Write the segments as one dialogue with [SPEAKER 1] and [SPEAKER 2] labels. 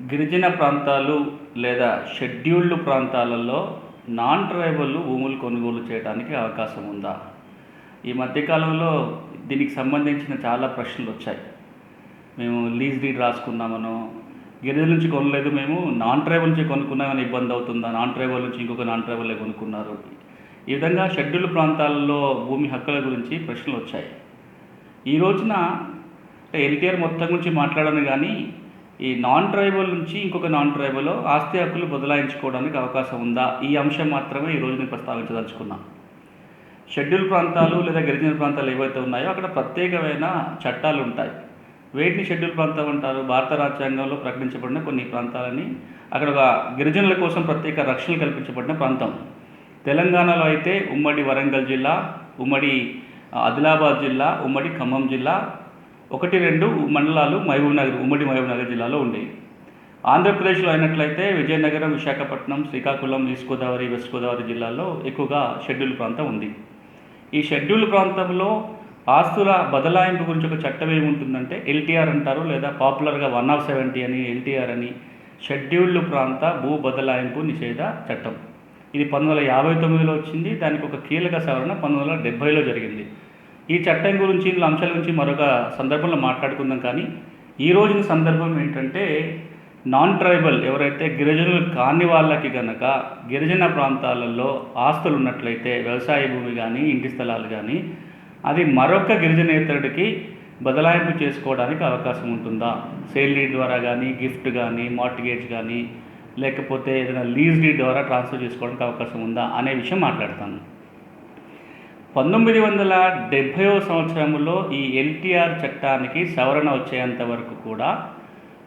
[SPEAKER 1] గిరిజన ప్రాంతాలు లేదా షెడ్యూల్డ్ ప్రాంతాలలో నాన్ ట్రైబల్ భూములు కొనుగోలు చేయడానికి అవకాశం ఉందా? ఈ మధ్యకాలంలో దీనికి సంబంధించిన చాలా ప్రశ్నలు వచ్చాయి. మేము లీజ్ డీడ్ రాసుకున్నామనో గిరిజన నుంచి కొనలేదు మేము నాన్ ట్రైబల్ నుంచి కొనుక్కున్నామని ఇబ్బంది అవుతుందా? నాన్ ట్రైబల్ నుంచి ఇంకొక నాన్ ట్రైబలే కొనుక్కున్నారు? ఈ విధంగా షెడ్యూల్డ్ ప్రాంతాలలో భూమి హక్కుల గురించి ప్రశ్నలు వచ్చాయి. ఈ రోజున ఎన్టీఆర్ మొత్తం గురించి మాట్లాడాను కానీ ఈ నాన్ ట్రైబల్ నుంచి ఇంకొక నాన్ ట్రైబల్ ఆస్తి హక్కులు బదలాయించుకోవడానికి అవకాశం ఉందా? ఈ అంశం మాత్రమే ఈ నేను ప్రస్తావించదలుచుకున్నా. షెడ్యూల్ ప్రాంతాలు లేదా గిరిజన ప్రాంతాలు ఏవైతే ఉన్నాయో అక్కడ ప్రత్యేకమైన చట్టాలు ఉంటాయి. వేటిని షెడ్యూల్ ప్రాంతం అంటారు? భారత రాజ్యాంగంలో ప్రకటించబడిన కొన్ని ప్రాంతాలని అక్కడ ఒక గిరిజనుల కోసం ప్రత్యేక రక్షణ కల్పించబడిన ప్రాంతం. తెలంగాణలో అయితే ఉమ్మడి వరంగల్ జిల్లా ఉమ్మడి ఆదిలాబాద్ జిల్లా ఉమ్మడి ఖమ్మం జిల్లా ఒకటి రెండు మండలాలు మహబూబ్ నగర్ ఉమ్మడి మహబూబ్ నగర్ జిల్లాలో ఉండేవి. ఆంధ్రప్రదేశ్లో అయినట్లయితే విజయనగరం విశాఖపట్నం శ్రీకాకుళం ఈస్ట్ గోదావరి వెస్ట్ గోదావరి జిల్లాల్లో ఎక్కువగా షెడ్యూల్ ప్రాంతం ఉంది. ఈ షెడ్యూల్ ప్రాంతంలో ఆస్తుల బదలాయింపు గురించి ఒక చట్టం ఏముంటుందంటే ఎల్టీఆర్ అంటారు లేదా పాపులర్గా వన్ ఆఫ్ సెవెంటీ అని ఎల్టీఆర్ అని షెడ్యూల్డ్ ప్రాంత భూ బదలాయింపు నిషేధ చట్టం. ఇది పంతొమ్మిది వందల యాభై తొమ్మిదిలో వచ్చింది. దానికి ఒక కీలక సవరణ పంతొమ్మిది వందల డెబ్బైలో జరిగింది. ఈ చట్టం గురించి ఇందులో అంశాల గురించి మరొక సందర్భంలో మాట్లాడుకుందాం కానీ ఈ రోజున సందర్భం ఏంటంటే నాన్ ట్రైబల్ ఎవరైతే గిరిజనులు కాని వాళ్ళకి గనక గిరిజన ప్రాంతాలలో ఆస్తులు ఉన్నట్లయితే వ్యవసాయ భూమి కానీ ఇంటి స్థలాలు కానీ అది మరొక గిరిజనేతరుడికి బదలాయింపు చేసుకోవడానికి అవకాశం ఉంటుందా? సేల్ డీడ్ ద్వారా కానీ గిఫ్ట్ కానీ మార్టిగేజ్ కానీ లేకపోతే ఏదైనా లీజ్ డీడ్ ద్వారా ట్రాన్స్ఫర్ చేసుకోవడానికి అవకాశం ఉందా? అనే విషయం మాట్లాడతాను. పంతొమ్మిది వందల డెబ్భైవ సంవత్సరంలో ఈ ఎల్టీఆర్ చట్టానికి సవరణ వచ్చేంత వరకు కూడా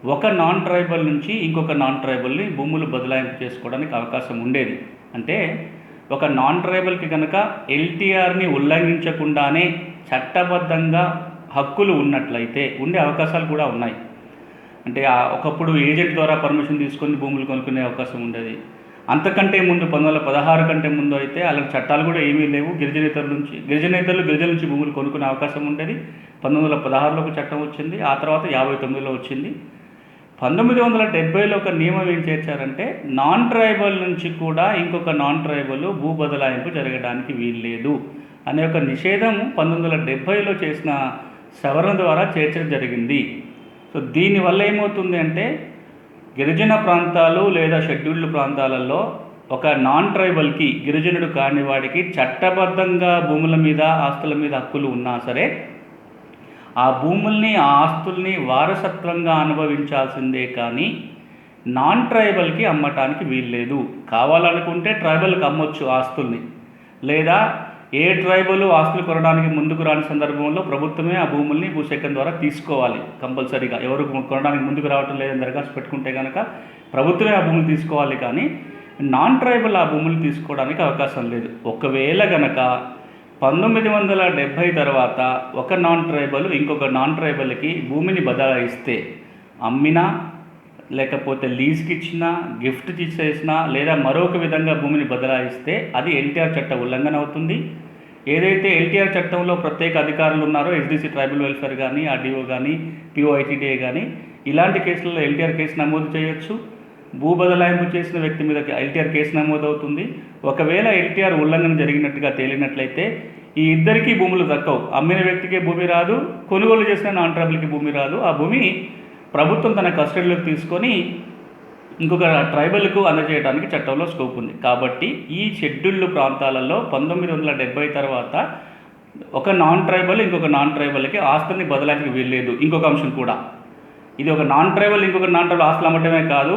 [SPEAKER 1] ఒక నాన్ ట్రైబల్ నుంచి ఇంకొక నాన్ ట్రైబల్ని భూములు బదలాయింపు చేసుకోవడానికి అవకాశం ఉండేది. అంటే ఒక నాన్ ట్రైబల్కి కనుక ఎల్టీఆర్ని ఉల్లంఘించకుండానే చట్టబద్ధంగా హక్కులు ఉన్నట్లయితే ఉండే అవకాశాలు కూడా ఉన్నాయి. అంటే ఒకప్పుడు ఏజెంట్ ద్వారా పర్మిషన్ తీసుకొని భూములు కొనుక్కునే అవకాశం ఉండేది. అంతకంటే ముందు పంతొమ్మిది వందల పదహారు కంటే ముందు అయితే అలాంటి చట్టాలు కూడా ఏమీ లేవు. గిరిజనేతరుల నుంచి గిరిజనేతరులు గిరిజన నుంచి భూములు కొనుక్కునే అవకాశం ఉండేది. పంతొమ్మిది వందల పదహారులో ఒక చట్టం వచ్చింది. ఆ తర్వాత యాభై తొమ్మిదిలో వచ్చింది. పంతొమ్మిది వందల డెబ్బైలో ఒక నియమం ఏం చేర్చారంటే నాన్ ట్రైబల్ నుంచి కూడా ఇంకొక నాన్ ట్రైబల్ భూ బదలాయింపు జరగడానికి వీల్లేదు అనే ఒక నిషేధం పంతొమ్మిది వందల డెబ్బైలో చేసిన సవరణ ద్వారా చేర్చడం జరిగింది. సో దీనివల్ల ఏమవుతుంది అంటే గిరిజన ప్రాంతాలు లేదా షెడ్యూల్డ్ ప్రాంతాలలో ఒక నాన్ ట్రైబల్కి గిరిజనుడు కాని వాడికి చట్టబద్ధంగా భూముల మీద ఆస్తుల మీద హక్కులు ఉన్నా సరే ఆ భూముల్ని ఆ ఆస్తుల్ని వారసత్వంగా అనుభవించాల్సిందే కానీ నాన్ ట్రైబల్కి అమ్మటానికి వీల్లేదు. కావాలనుకుంటే ట్రైబల్కి అమ్మొచ్చు ఆస్తుల్ని. లేదా ఏ ట్రైబలు ఆస్తులు కొనడానికి ముందుకు రాని సందర్భంలో ప్రభుత్వమే ఆ భూముల్ని భూసేకరణ ద్వారా తీసుకోవాలి కంపల్సరీగా. ఎవరు కొనడానికి ముందుకు రావటం లేదని దరఖాస్తు పెట్టుకుంటే కనుక ప్రభుత్వమే ఆ భూములు తీసుకోవాలి కానీ నాన్ ట్రైబల్ ఆ భూములు తీసుకోవడానికి అవకాశం లేదు. ఒకవేళ గనక పంతొమ్మిది వందల డెబ్భై తర్వాత ఒక నాన్ ట్రైబల్ ఇంకొక నాన్ ట్రైబల్కి భూమిని బదలాయిస్తే అమ్మినా లేకపోతే లీజ్కి ఇచ్చినా గిఫ్ట్ తీసేసినా లేదా మరొక విధంగా భూమిని బదలాయిస్తే అది ఎన్టీఆర్ చట్ట ఉల్లంఘన అవుతుంది. ఏదైతే ఎల్టీఆర్ చట్టంలో ప్రత్యేక అధికారులు ఉన్నారో ఎస్డీసీ ట్రైబల్ వెల్ఫేర్ కానీ ఆర్డీఓ కానీ పిఓఐటీడీఏ కానీ ఇలాంటి కేసులలో ఎల్టీఆర్ కేసు నమోదు చేయొచ్చు. భూ బదలాయింపు చేసిన వ్యక్తి మీద ఎల్టీఆర్ కేసు నమోదవుతుంది. ఒకవేళ ఎల్టీఆర్ ఉల్లంఘన జరిగినట్టుగా తేలినట్లయితే ఈ ఇద్దరికీ భూములు దక్కవు. అమ్మిన వ్యక్తికే భూమి రాదు కొనుగోలు చేసిన నాన్ ట్రైబల్కి భూమి రాదు. ఆ భూమి ప్రభుత్వం తన కస్టడీలోకి తీసుకొని ఇంకొక ట్రైబల్కు అందజేయడానికి చట్టంలో స్కోప్ ఉంది. కాబట్టి ఈ షెడ్యూల్డ్ ప్రాంతాలలో పంతొమ్మిది వందల డెబ్బై తర్వాత ఒక నాన్ ట్రైబల్ ఇంకొక నాన్ ట్రైబల్కి ఆస్తుల్ని బదలానికి వీల్లేదు. ఇంకొక అంశం కూడా. ఇది ఒక నాన్ ట్రైబల్ ఇంకొక నాన్ ట్రైబల్ ఆస్తులు అమ్మటమే కాదు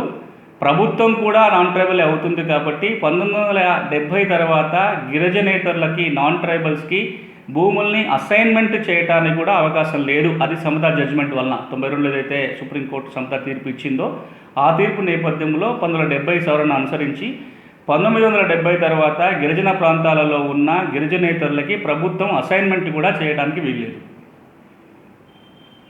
[SPEAKER 1] ప్రభుత్వం కూడా నాన్ ట్రైబల్ అవుతుంది కాబట్టి పంతొమ్మిది వందల డెబ్భై తర్వాత గిరిజనేతరులకి నాన్ ట్రైబల్స్కి భూముల్ని అసైన్మెంట్ చేయడానికి కూడా అవకాశం లేదు. అది సమతా జడ్జిమెంట్ వలన. తొంభై రెండులో ఏదైతే సుప్రీంకోర్టు సమతా తీర్పు ఇచ్చిందో ఆ తీర్పు నేపథ్యంలో పంతొమ్మిది వందల డెబ్బై సవరణ అనుసరించి పంతొమ్మిది వందల డెబ్బై తర్వాత గిరిజన ప్రాంతాలలో ఉన్న గిరిజనేతరులకి ప్రభుత్వం అసైన్మెంట్ కూడా చేయడానికి వీల్లేదు.